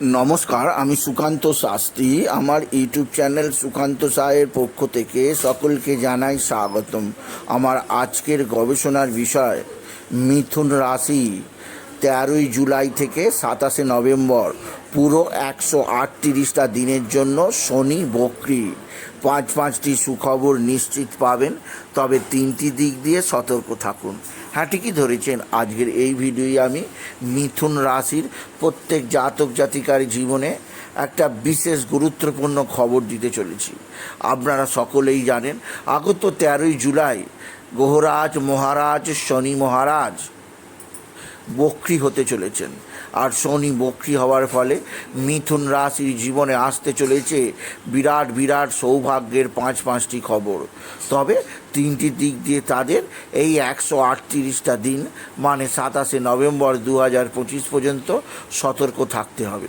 নমস্কার, আমি সুকান্ত শাস্ত্রী। আমার ইউটিউব চ্যানেল সুকান্ত সাহের পক্ষ থেকে সকলকে জানাই স্বাগতম। আমার আজকের গবেষণার বিষয়, মিথুন রাশি, তেরোই জুলাই থেকে সাতাশে নভেম্বর, পুরো একশো আটত্রিশটা দিনের জন্য শনি বকরি। পাঁচ পাঁচটি সুখবর নিশ্চিত পাবেন। তবে তিনটি দিক দিয়ে সতর্ক থাকুন। হ্যাঁ ঠিকই ধরেছেন, আজকের এই ভিডিওই আমি মিথুন রাশির প্রত্যেক জাতক জাতিকার জীবনে একটা বিশেষ গুরুত্বপূর্ণ খবর দিতে চলেছি। আপনারা সকলেই জানেন, আগত তেরোই জুলাই গ্রহরাজ মহারাজ, শনি মহারাজ বক্রি হতে চলেছেন। আর শনি বক্রি হওয়ার ফলে মিথুন রাশির জীবনে আসতে চলেছে বিরাট বিরাট সৌভাগ্যের পাঁচ পাঁচটি খবর। তবে তিনটি দিক দিয়ে তাদের এই একশো আটত্রিশটা দিন মানে সাতাশে নভেম্বর দু হাজার পঁচিশ পর্যন্ত সতর্ক থাকতে হবে।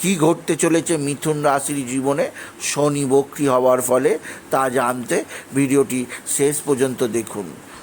কি ঘটতে চলেছে মিথুন রাশির জীবনে? শনি বক্রি হওয়ার ফলে তা জানতে ভিডিওটি শেষ পর্যন্ত দেখুন।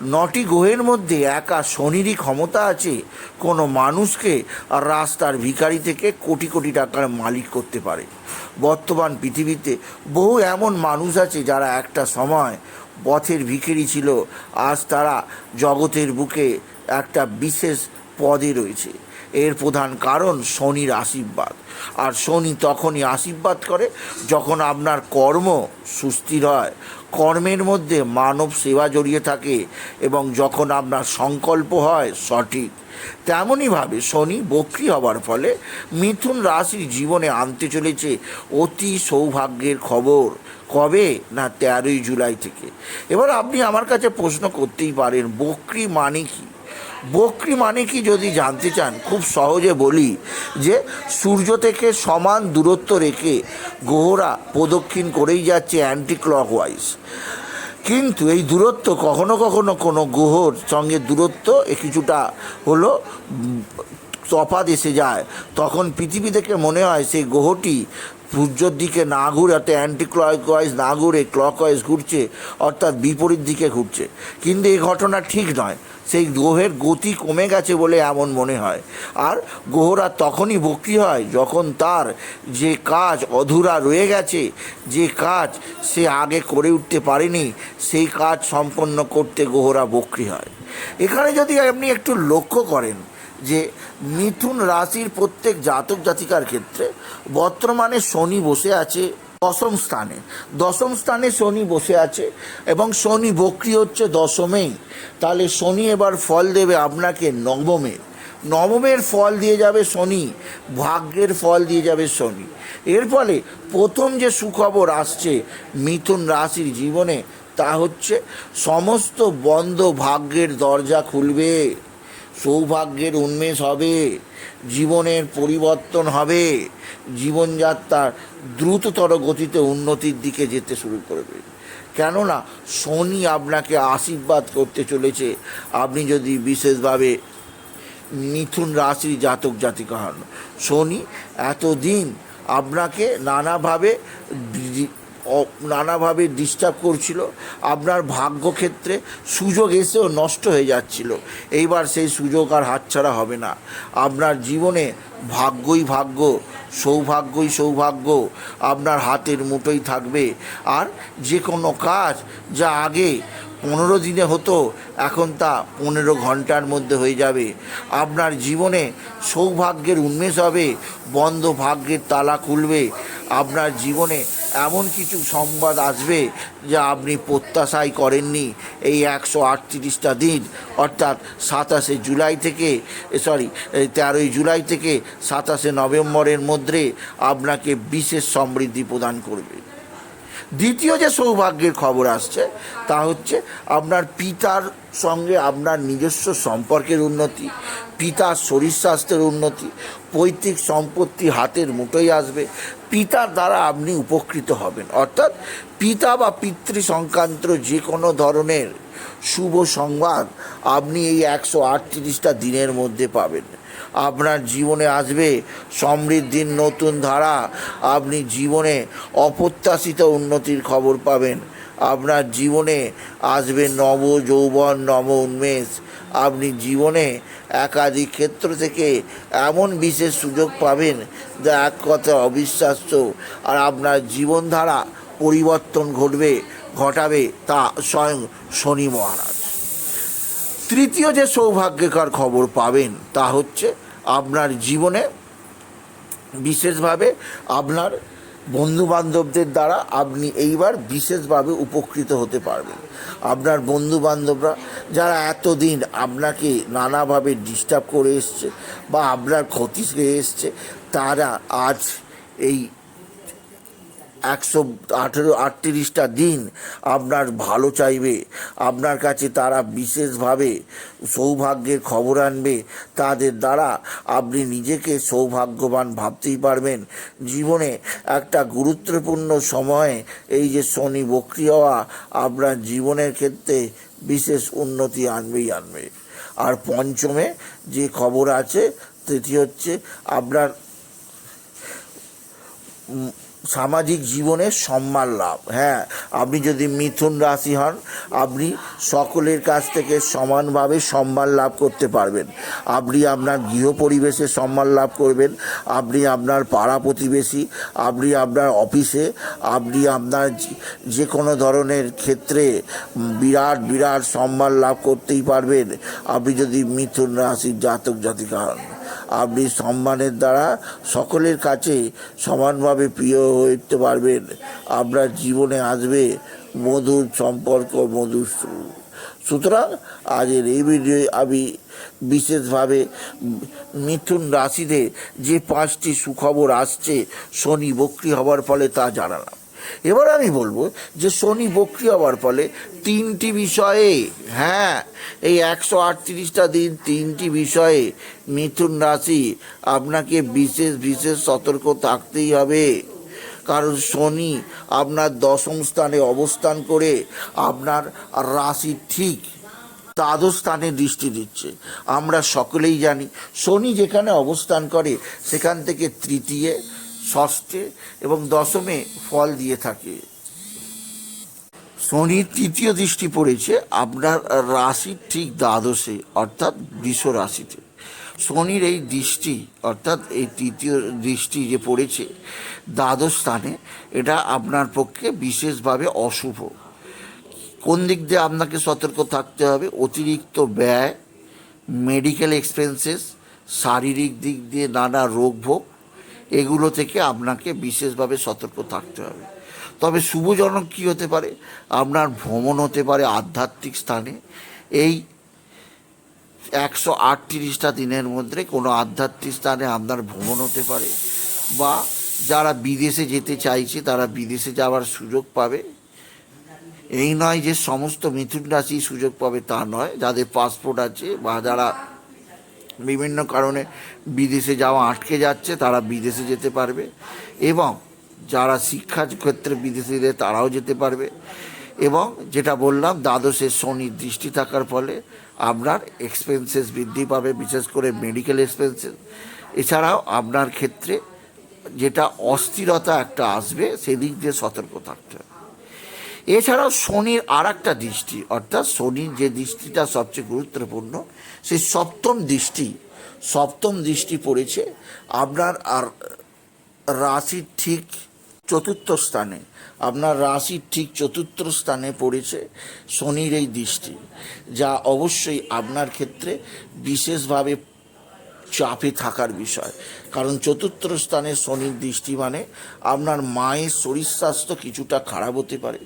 নটি গ্রহের মধ্যে একা শনিরই ক্ষমতা আছে। কোনো মানুষকে রাস্তার ভিখারি থেকে কোটি কোটি টাকার মালিক করতে পারে। বর্তমান পৃথিবীতে বহু এমন মানুষ আছে যারা একটা সময় পথের ভিখারি ছিল, আজ তারা জগতের বুকে একটা বিশেষ পদে রয়েছে। এর প্রধান কারণ শনির আশীর্বাদ। আর শনি তখনই আশীর্বাদ করে যখন আপনার কর্ম সুস্থির হয় কর্মের মধ্যে মানব সেবা জড়িয়ে থাকে এবং যখন আপনার সংকল্প হয় সঠিক তেমনইভাবে শনি বক্রি হওয়ার ফলে মিথুন রাশির জীবনে আনতে চলেছে অতি সৌভাগ্যের খবর। কবে? না তেরোই জুলাই থেকে। এবার আপনি আমার কাছে প্রশ্ন করতেই পারেন, বক্রি মানে কি? বক্রি মানে কি যদি জানতে চান, খুব সহজে বলি যে সূর্য থেকে সমান দূরত্ব রেখে গ্রহরা প্রদক্ষিণ করেই যাচ্ছে অ্যান্টি ক্লকওয়াইজ কিন্তু এই দূরত্ব কখনো কখনো কোনো গ্রহর সঙ্গে দূরত্ব কিছুটা হলো তফাত এসে যায়। তখন পৃথিবী থেকে মনে হয় সেই গ্রহটি সূর্যর দিকে না ঘুরে অর্থাৎ অ্যান্টি ক্লকওয়াইজ না ঘুরে ক্লকওয়াইজ ঘুরছে, অর্থাৎ বিপরীত দিকে ঘুরছে। কিন্তু এই ঘটনা ঠিক নয়। সেই গ্রহের গতি কমে গেছে বলে এমন মনে হয়। আর গ্রহরা তখনই বক্রি হয় যখন তার যে কাজ অধুরা রয়ে গেছে, যে কাজ সে আগে করে উঠতে পারেনি, সেই কাজ সম্পন্ন করতে গ্রহরা বক্রি হয়। এখানে যদি আপনি একটু লক্ষ্য করেন যে মিথুন রাশির প্রত্যেক জাতক জাতিকার ক্ষেত্রে বর্তমানে শনি বসে আছে দশম স্থানে। দশম স্থানে শনি বসে আছে এবং শনি বক্রি হচ্ছে দশমেই। তাহলে শনি এবার ফল দেবে আপনাকে নবমে নবমের ফল দিয়ে যাবে শনি, ভাগ্যের ফল দিয়ে যাবে শনি। এর ফলে প্রথম যে সুখবর আসছে মিথুন রাশির জীবনে, তা হচ্ছে সমস্ত বন্ধ ভাগ্যের দরজা খুলবে, সৌভাগ্যের উন্মেষ হবে। জীবনের পরিবর্তন হবে। জীবনযাত্রার দ্রুততর গতিতে উন্নতির দিকে যেতে শুরু করবে। কেননা, শনি আপনাকে আশীর্বাদ করতে চলেছে। আপনি যদি বিশেষভাবে মিথুন রাশির জাতক জাতিকা হন, শনি এতদিন আপনাকে নানাভাবে নানাভাবে ডিস্টার্ব করছিল। আপনার ভাগ্যক্ষেত্রে সুযোগ এসেও নষ্ট হয়ে যাচ্ছিল। এইবার সেই সুযোগ আর হাতছাড়া হবে না। আপনার জীবনে ভাগ্যই ভাগ্য, সৌভাগ্যই সৌভাগ্য, আপনার হাতের মুঠোই থাকবে। আর যে কোনো কাজ যা আগে পনেরো দিনে হতো, এখন তা পনেরো ঘণ্টার মধ্যে হয়ে যাবে। আপনার জীবনে সৌভাগ্যের উন্মেষ হবে, বন্ধ ভাগ্যের তালা খুলবে আপনার জীবনে এমন কিছু সংবাদ আসবে যা আপনি প্রত্যাশাই করেননি। এই একশো আটত্রিশটা দিন, অর্থাৎ সাতাশে জুলাই থেকে সরি তেরোই জুলাই থেকে সাতাশে নভেম্বরের মধ্যে আপনাকে বিশেষ সমৃদ্ধি প্রদান করবে। দ্বিতীয় যে সৌভাগ্যের খবর আসছে, তা হচ্ছে আপনার পিতার সঙ্গে আপনার নিজস্ব সম্পর্কের উন্নতি, পিতার শরীর স্বাস্থ্যের উন্নতি, পৈতৃক সম্পত্তি হাতের মুঠোয় আসবে। পিতার দ্বারা আপনি উপকৃত হবেন। অর্থাৎ পিতা বা পিতৃ সংক্রান্ত যে কোনো ধরনের শুভ সংবাদ আপনি এই একশো আটত্রিশটা দিনের মধ্যে পাবেন। আপনার জীবনে আসবে সমৃদ্ধির নতুন ধারা। আপনি জীবনে অপ্রত্যাশিত উন্নতির খবর পাবেন। আপনার জীবনে আসবে নব যৌবন, নব উন্মেষ। আপনি জীবনে একাধিক ক্ষেত্র থেকে এমন বিশেষ সুযোগ পাবেন যা এক কথা অবিশ্বাস্য। আর আপনার জীবনধারা পরিবর্তন ঘটবে, ঘটাবে তা স্বয়ং শনি মহারাজ। তৃতীয় যে সৌভাগ্যকর খবর পাবেন তা হচ্ছে আপনার জীবনে, বিশেষভাবে আপনার বন্ধুবান্ধবদের দ্বারা আপনি এইবার বিশেষভাবে উপকৃত হতে পারবেন। আপনার বন্ধুবান্ধবরা যারা এতদিন আপনাকে নানাভাবে ডিস্টার্ব করে এসছে বা আপনার ক্ষতি হয়ে এসছে, তারা আজ এই একশো আঠেরো, আটত্রিশটা দিন আপনার ভালো চাইবে। আপনার কাছে তারা বিশেষভাবে সৌভাগ্যের খবর আনবে। তাদের দ্বারা আপনি নিজেকে সৌভাগ্যবান ভাবতেই পারবেন। জীবনে একটা গুরুত্বপূর্ণ সময়ে এই যে শনি বক্রি হওয়া, আপনার জীবনের ক্ষেত্রে বিশেষ উন্নতি আনবেই আনবে। আর পঞ্চমে যে খবর আছে সেটি হচ্ছে আপনার সামাজিক জীবনে সম্মান লাভ। হ্যাঁ আপনি যদি মিথুন রাশি হন, আপনি সকলের কাছ থেকে সমানভাবে সম্মান লাভ করতে পারবেন। আপনি আপনার গৃহ পরিবেশে সম্মান লাভ করবেন। আপনি আপনার পাড়া প্রতিবেশী, আপনি আপনার অফিসে, আপনি আপনার যে- কোনো ধরনের ক্ষেত্রে বিরাট বিরাট সম্মান লাভ করতেই পারবেন। আপনি যদি মিথুন রাশির জাতক জাতিকা হন। আপনি সম্মানের দ্বারা সকলের কাছে সমানভাবে প্রিয় উঠতে পারবেন আপনার জীবনে আসবে মধুর সম্পর্ক, মধুর। সুতরাং আজের এই ভিডিও আমি বিশেষভাবে মিথুন রাশিতে যে পাঁচটি সুখবর আসছে, শনি বক্রি হওয়ার ফলে তা জানালাম এবার আমি বলব যে শনি বক্রি হওয়ার ফলে তিনটি বিষয়ে হ্যাঁ এই একশো আটত্রিশটা দিন তিনটি বিষয়ে মিথুন রাশি আপনাকে বিশেষ বিশেষ সতর্ক থাকতেই হবে। কারণ শনি আপনার দশম স্থানে অবস্থান করে আপনার রাশি ঠিক দ্বাদশ স্থানে দৃষ্টি দিচ্ছে। আমরা সকলেই জানি শনি যেখানে অবস্থান করে সেখান থেকে তৃতীয় ষষ্ঠে এবং দশমে ফল দিয়ে থাকে। শনির তৃতীয় দৃষ্টি পড়েছে আপনার রাশির ঠিক দ্বাদশে, অর্থাৎ বৃষ রাশিতে। শনির এই দৃষ্টি, অর্থাৎ এই তৃতীয় দৃষ্টি যে পড়েছে দ্বাদশ স্থানে, এটা আপনার পক্ষে বিশেষভাবে অশুভ। কোন দিক দিয়ে আপনাকে সতর্ক থাকতে হবে? অতিরিক্ত ব্যয় মেডিকেল এক্সপেন্সেস শারীরিক দিক দিয়ে নানা রোগ ভোগ এগুলো থেকে আপনাকে বিশেষভাবে সতর্ক থাকতে হবে। তবে শুভজনক কী হতে পারে? আপনার ভ্রমণ হতে পারে আধ্যাত্মিক স্থানে। এই একশো আটত্রিশটা দিনের মধ্যে কোনো আধ্যাত্মিক স্থানে আপনার ভ্রমণ হতে পারে বা যারা বিদেশে যেতে চাইছে তারা বিদেশে যাওয়ার সুযোগ পাবে। এই নয় যে সমস্ত মিথুন রাশি সুযোগ পাবে তা নয়। যাদের পাসপোর্ট আছে বা যারা বিভিন্ন কারণে বিদেশে যাওয়া আটকে যাচ্ছে, তারা বিদেশে যেতে পারবে এবং যারা শিক্ষা ক্ষেত্রে বিদেশে যেতে তারাও যেতে পারবে এবং যেটা বললাম দ্বাদশের শনির দৃষ্টি থাকার ফলে আপনার এক্সপেন্সেস বৃদ্ধি পাবে, বিশেষ করে মেডিকেল এক্সপেন্সেস এছাড়াও আপনার ক্ষেত্রে যেটা অস্থিরতা একটা আসবে, সেদিক দিয়ে সতর্ক থাকতে হবে। এছাড়াও শনির আর একটা দৃষ্টি, অর্থাৎ শনির যে দৃষ্টিটা সবচেয়ে গুরুত্বপূর্ণ, সেই সপ্তম দৃষ্টি সপ্তম দৃষ্টি পড়েছে আপনার আর রাশির ঠিক চতুর্থ স্থানে, আপনার রাশির ঠিক চতুর্থ স্থানে পড়েছে শনির এই দৃষ্টি, যা অবশ্যই আপনার ক্ষেত্রে বিশেষভাবে চাপে থাকার বিষয়। কারণ চতুর্থ স্থানে শনির দৃষ্টি মানে আপনার মায়ের শরীর স্বাস্থ্য কিছুটা খারাপ হতে পারে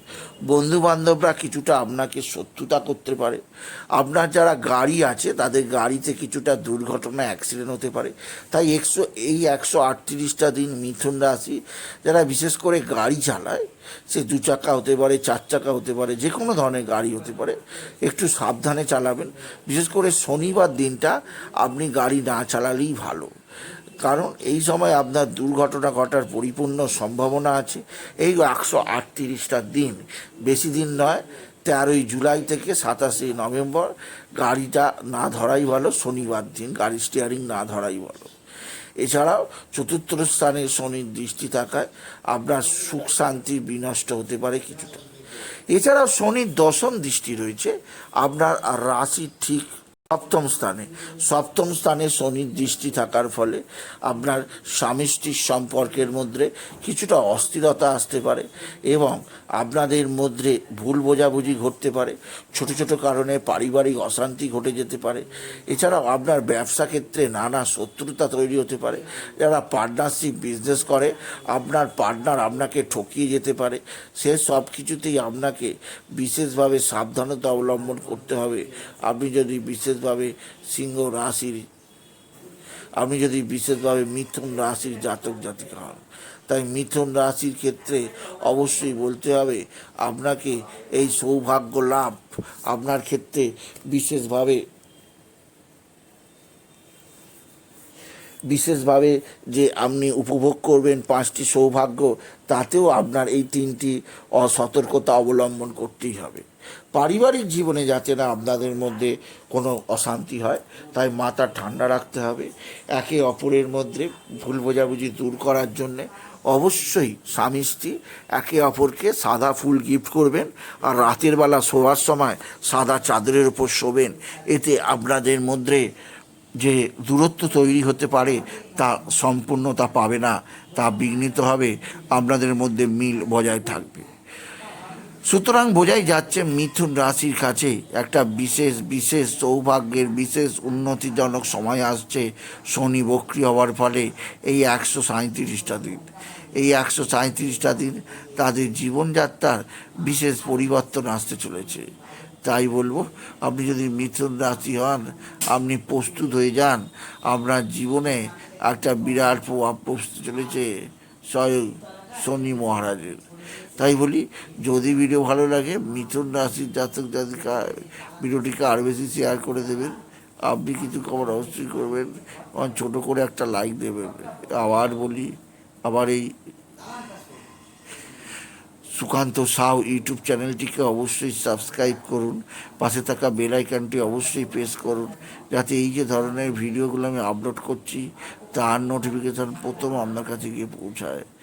বন্ধু বান্ধবরা কিছুটা আপনাকে শত্রুতা করতে পারে, আপনার যারা গাড়ি আছে তাদের গাড়িতে কিছুটা দুর্ঘটনা অ্যাক্সিডেন্ট হতে পারে। তাই একশো, এই একশো আটত্রিশটা দিন মিথুন রাশি, যারা বিশেষ করে গাড়ি চালায়, সে দু চাকা হতে পারে, চার চাকা হতে পারে যে কোনো ধরনের গাড়ি হতে পারে, একটু সাবধানে চালাবেন। বিশেষ করে শনিবার দিনটা আপনি গাড়ি না চালালেই ভালো। কারণ এই সময় আপনার দুর্ঘটনা ঘটার পরিপূর্ণ সম্ভাবনা আছে। এই একশো আটত্রিশটা দিন, বেশি দিন নয়, তেরোই জুলাই থেকে সাতাশে নভেম্বর, গাড়িটা না ধরাই ভালো, শনিবার দিন গাড়ি স্টিয়ারিং না ধরাই ভালো। এছাড়াও চতুর্থ স্থানে শনির দৃষ্টি থাকায় আপনার সুখ শান্তি বিনষ্ট হতে পারে কিছুটা। এছাড়াও শনির দশম দৃষ্টি রয়েছে, আপনার রাশি ঠিক সপ্তম স্থানে। সপ্তম স্থানে শনির দৃষ্টি থাকার ফলে আপনার স্বামী স্ত্রীর সম্পর্কের মধ্যে কিছুটা অস্থিরতা আসতে পারে এবং আপনাদের মধ্যে ভুল বোঝাবুঝি ঘটতে পারে, ছোট ছোট কারণে পারিবারিক অশান্তি ঘটে যেতে পারে। এছাড়াও আপনার ব্যবসা ক্ষেত্রে নানা শত্রুতা তৈরি হতে পারে। যারা পার্টনারশিপ বিজনেস করে, আপনার পার্টনার আপনাকে ঠকিয়ে যেতে পারে। সে সব কিছুতেই আপনাকে বিশেষভাবে সাবধানতা অবলম্বন করতে হবে। আপনি যদি বিশেষভাবে সিংহ রাশির আপনি যদি বিশেষভাবে মিথুন রাশির জাতক জাতিকা হন, তাই মিথুন রাশির ক্ষেত্রে অবশ্যই বলতে হবে, আপনাকে এই সৌভাগ্য লাভ আপনার ক্ষেত্রে বিশেষভাবে বিশেষভাবে যে আপনি উপভোগ করবেন পাঁচটি সৌভাগ্য, তাতেও আপনার এই তিনটি অসতর্কতা অবলম্বন করতেই হবে। পারিবারিক জীবনে যাতে না আপনাদের মধ্যে কোনো অশান্তি হয়, তাই মাথা ঠান্ডা রাখতে হবে। একে অপরের মধ্যে ভুল বোঝাবুঝি দূর করার জন্যে অবশ্যই স্বামী স্ত্রী একে অপরকে সাদা ফুল গিফট করবেন আর রাতের বেলা শোয়ার সময় সাদা চাদরের উপর শোবেন। এতে আপনাদের মধ্যে যে দূরত্ব তৈরি হতে পারে তা সম্পূর্ণতা পাবে না, তা বিঘ্নিত হবে। আপনাদের মধ্যে মিল বজায় থাকবে। সুতরাং বোঝাই যাচ্ছে মিথুন রাশির কাছে একটা বিশেষ বিশেষ সৌভাগ্যের, বিশেষ উন্নতিজনক সময় আসছে। শনি বক্রি হওয়ার ফলে এই একশো সাঁত্রিশটা দিন, এই একশো সাঁত্রিশটা দিন তাদের জীবনযাত্রার বিশেষ পরিবর্তন আসতে চলেছে। তাই বলব, আপনি যদি মিথুন রাশি হন, আপনি প্রস্তুত হয়ে যান, আপনার জীবনে একটা বিরাট প্রভাব পড়তে চলেছে স্বয়ং শনি মহারাজের। তাই বলি, যদি ভিডিও ভালো লাগে, মিথুন রাশির জাতক জাতিকা, ভিডিওটিকে আরও বেশি শেয়ার করে দেবেন। আপনি কিছু খবর অবশ্যই করবেন এবং ছোটো করে একটা লাইক দেবেন। আবার বলি, আবার এই সুকান্ত সাউ ইউটিউব চ্যানেলটিকে অবশ্যই সাবস্ক্রাইব করুন, পাশে থাকা বেল আইকনটি অবশ্যই প্রেস করুন, যাতে এই যে ধরনের ভিডিওগুলো আমি আপলোড করছি, তার নোটিফিকেশান প্রথম আপনার কাছে গিয়ে পৌঁছায়।